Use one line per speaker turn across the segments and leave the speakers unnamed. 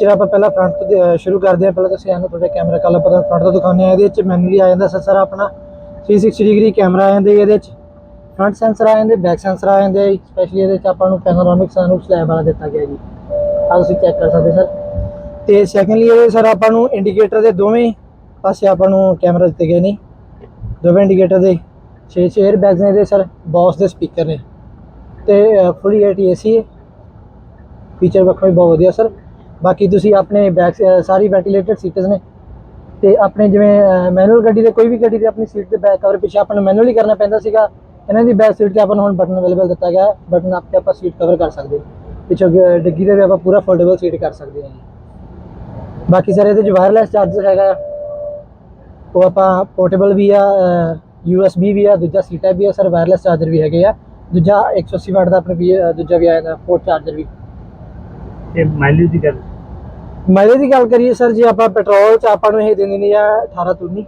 Feature ਆਪਾਂ ਪਹਿਲਾਂ front ਤੋਂ ਸ਼ੁਰੂ ਕਰਦੇ ਹਾਂ। ਪਹਿਲਾਂ ਤੁਸੀਂ ਇਹਨੂੰ ਤੁਹਾਡੇ ਕੈਮਰਾ ਕਾਲਾ ਪਤਾ ਫਰੰਟ ਤੋਂ ਦਿਖਾਉਂਦੇ ਆ ਇਹਦੇ ਵਿੱਚ ਮੈਨੂਅਲੀ ਆ ਜਾਂਦਾ ਸਰ ਆਪਣਾ 360 ਡਿਗਰੀ ਕੈਮਰਾ ਆ ਜਾਂਦਾ ਜੀ ਇਹਦੇ ਵਿੱਚ। ਫਰੰਟ ਸੈਂਸਰ ਆ ਜਾਂਦੇ ਬੈਕ ਸੈਂਸਰ ਆ ਜਾਂਦੇ ਸਪੈਸ਼ਲੀ ਇਹਦੇ ਵਿੱਚ ਆਪਾਂ ਨੂੰ ਪੈਨੋਰਾਮਿਕ ਸਨਰੂਫ ਸਲੈਬ ਵਾਲਾ ਦਿੱਤਾ ਗਿਆ ਜੀ। ਆ ਤੁਸੀਂ ਚੈੱਕ ਕਰ ਸਕਦੇ ਸਰ। ਤੇ ਸੈਕੰਡਲੀ ਇਹਦੇ ਸਰ, ਆਪਾਂ ਨੂੰ ਇੰਡੀਕੇਟਰ ਦੇ ਦੋਵੇਂ ਪਾਸੇ ਆਪਾਂ ਨੂੰ ਕੈਮਰਾ ਦਿੱਤੇ ਗਏ ਨੇ। ਦੋਵੇਂ ਇੰਡੀਕੇਟਰ ਦੇ। 6 6 에ਅਰ ਬੈਗਸ ਨੇ ਇਹਦੇ ਸਰ ਬੌਸ ਦੇ ਸਪੀਕਰ ਨੇ। ਤੇ ਫੁੱਲੀ ਏਟੀ ਹੈ। ਫੀਚਰ ਵੱਖੋ ਹੀ ਬਹੁਤ ਵਧੀਆ ਸਰ। ਬਾਕੀ ਤੁਸੀਂ ਆਪਣੇ ਬੈਕ ਸਾਰੀ ਵੈਂਟੀਲੇਟਡ ਸੀਟਸ ਨੇ। ਤੇ ਆਪਣੇ ਜਿਵੇਂ ਮੈਨੂਅਲ ਗੱਡੀ ਦੇ ਕੋਈ ਵੀ ਗੱਡੀ ਦੇ ਆਪਣੀ ਸੀਟ ਦੇ ਬੈਕ ਕਵਰ ਪਿੱਛੇ ਆਪਾਂ ਨੂੰ ਮੈਨੂਅਲੀ ਕਰਨਾ ਪੈਂਦਾ ਸੀਗਾ। ਇਹਨਾਂ ਦੀ ਬੈਕ ਸੀਟ ਤੇ ਆਪਾਂ ਨੂੰ ਹੁਣ ਬਟਨ ਅਵੇਲੇਬਲ ਦਿੱਤਾ ਗਿਆ ਬਟਨ ਆਪ ਤੇ ਆਪਾਂ ਸੀਟ ਕਵਰ ਕਰ ਸਕਦੇ ਹਾਂ। ਪਿੱਛੋਂ ਗ- ਡਿੱਗੀ ਦੇ ਵੀ ਆਪਾਂ ਪੂਰਾ ਫੋਲਡੇਬਲ ਸੀਟ ਕਰ ਸਕਦੇ ਹਾਂ ਬਾਕੀ ਸਰ ਇਹਦੇ ਚ ਵਾਇਰਲੈਸ ਚਾਰਜਰ ਹੈਗਾ। ਉਹ ਆਪਾਂ ਪੋਰਟੇਬਲ ਵੀ ਆ USB ਵੀ ਆ, ਦੂਜਾ ਸੀ ਟਾਈਪ ਵੀ ਆ ਸਰ ਵਾਇਰਲੈਸ ਚਾਰਜਰ ਵੀ ਹੈਗੇ ਆ। ਦੂਜਾ 180 ਵਾਟ ਦਾ ਆਪਣੇ ਵੀ ਦੂਜਾ ਵੀ ਆਇਆ ਦਾ ਪੋਰਟ ਚਾਰਜਰ ਵੀ।
ਤੇ ਮਾਈਲੇਜ ਦੀ ਗੱਲ
ਮਾਈਲੇਜ ਦੀ ਗੱਲ ਕਰੀਏ ਸਰ ਜੇ ਆਪਾਂ ਪੈਟਰੋਲ ਚ ਆਪਾਂ ਨੂੰ ਇਹ ਦਿੰਦੇ ਨੇ ਆ 18 ਤੁਰਨੀ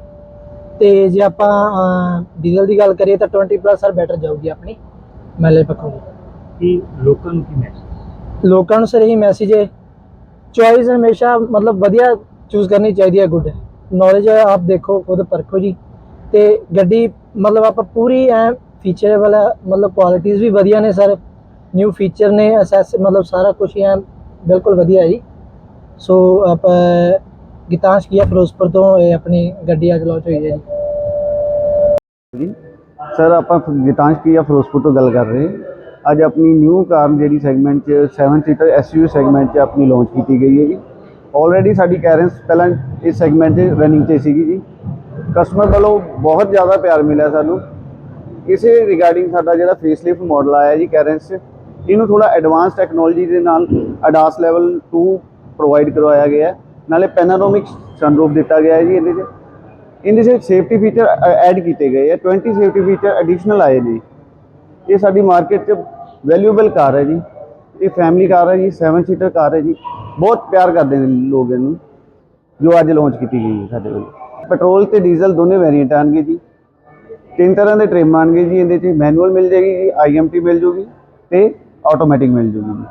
ਤੇ ਜੇ ਆਪਾਂ ਡੀਜ਼ਲ ਦੀ ਗੱਲ ਕਰੀਏ ਤਾਂ 20 ਪਲੱਸ ਸਰ ਬੈਟਰ ਜਾਊਗੀ ਆਪਣੀ ਮਾਈਲੇਜ ਪੱਖੋਂ
ਕਿ ਲੋਕਾਂ ਨੂੰ ਕੀ ਮੈਸੇਜ
ਲੋਕਾਂ ਨੂੰ ਸਰ ਇਹੀ ਮੈਸੇਜ ਹੈ ਚੋਇਸ ਹਮੇਸ਼ਾ ਮਤਲਬ ਵਧੀਆ ਚੂਜ਼ ਕਰਨੀ ਚਾਹੀਦੀ ਹੈ ਗੁੱਡ ਨੌਲੇਜ ਆਪ ਦੇਖੋ ਖੁਦ ਪਰਖੋ ਜੀ ਤੇ ਗੱਡੀ ਮਤਲਬ ਆਪਾਂ ਪੂਰੀ ਐ ਫੀਚਰੇਬਲ ਹੈ ਮਤਲਬ ਕੁਆਲਿਟੀਆਂ ਵੀ ਵਧੀਆ ਨੇ ਸਰ ਨਿਊ ਫੀਚਰ ਨੇ ਅਸੈਸ ਮਤਲਬ ਸਾਰਾ ਕੁਝ ਐ ਬਿਲਕੁਲ ਵਧੀਆ ਹੈ ਜੀ। ਸੋ ਆਪਾਂ ਗੀਤਾਂਸ਼ ਕੀਆ ਫਿਰੋਜ਼ਪੁਰ ਤੋਂ, ਇਹ ਆਪਣੀ ਗੱਡੀ ਅੱਜ ਲਾਂਚ ਹੋਈ ਹੈ ਜੀ।
ਜੀ, ਸਰ, ਆਪਾਂ ਗੀਤਾਂਸ਼ ਕੀਆ ਫਿਰੋਜ਼ਪੁਰ ਤੋਂ ਗੱਲ ਕਰ ਰਹੇ ਹਾਂ। ਅੱਜ ਆਪਣੀ ਨਿਊ ਕਾਰ ਜਿਹੜੀ ਸੈਗਮੈਂਟ 'ਚ 7 ਸੀਟਰ ਐਸਯੂ ਸੈਗਮੈਂਟ 'ਚ ਆਪਣੀ ਲਾਂਚ ਕੀਤੀ ਗਈ ਹੈ ਜੀ। ਆਲਰੇਡੀ ਸਾਡੀ ਕੈਰੈਂਸ ਪਹਿਲਾਂ ਇਸ ਸੈਗਮੈਂਟ 'ਚ ਰਨਿੰਗ 'ਤੇ ਸੀਗੀ ਜੀ। ਕਸਟਮਰ ਵੱਲੋਂ ਬਹੁਤ ਜ਼ਿਆਦਾ ਪਿਆਰ ਮਿਲਿਆ ਸਾਨੂੰ। ਇਸੇ ਰਿਗਾਰਡਿੰਗ ਸਾਡਾ ਜਿਹੜਾ ਫੇਸਲਿਫਟ ਮਾਡਲ ਆਇਆ ਜੀ ਕੈਰੈਂਸ ਇਹਨੂੰ ਥੋੜਾ ਐਡਵਾਂਸ ਟੈਕਨੋਲੋਜੀ ਦੇ ਨਾਲ ਅਡਾਸ ਲੈਵਲ 2 ਪ੍ਰੋਵਾਈਡ ਕਰਵਾਇਆ ਗਿਆ ਹੈ। ਨਾਲੇ ਪੈਨਾਰੋਮਿਕ ਸਨਰੂਫ ਦਿੱਤਾ ਗਿਆ ਹੈ ਜੀ ਇਹਦੇ 'ਚ। ਇਹਦੇ 'ਚ ਸੇਫਟੀ ਫੀਚਰ ਐਡ ਕੀਤੇ ਗਏ ਹੈ। 20 ਸੇਫਟੀ ਫੀਚਰ ਐਡੀਸ਼ਨਲ ਆਏ ਨੇ। ਇਹ ਸਾਡੀ ਮਾਰਕੀਟ 'ਚ ਵੈਲਿਊਬਲ ਕਾਰ ਹੈ ਜੀ। ਇਹ ਫੈਮਿਲੀ ਕਾਰ ਹੈ ਜੀ 7 ਸੀਟਰ ਕਾਰ ਹੈ ਜੀ। ਬਹੁਤ ਪਿਆਰ ਕਰਦੇ ਨੇ ਲੋਕ ਇਹਨੂੰ, ਜੋ ਅੱਜ ਲਾਂਚ ਕੀਤੀ ਗਈ ਹੈ ਸਾਡੇ ਵੱਲੋਂ। ਪੈਟਰੋਲ ਤੇ ਡੀਜ਼ਲ ਦੋਨੇ ਵੇਰੀਐਂਟ ਆਣਗੇ ਜੀ। ਤਿੰਨ ਤਰ੍ਹਾਂ ਦੇ ਟ੍ਰਿਮ ਆਣਗੇ ਜੀ, ਇਹਦੇ 'ਚ ਮੈਨੂਅਲ ਮਿਲ ਜਾਏਗੀ ਜੀ ਆਈਐਮਟੀ ਮਿਲ ਜੂਗੀ ਤੇ ਆਟੋਮੈਟਿਕ ਮਿਲ ਜੂਗੀ ਜੀ।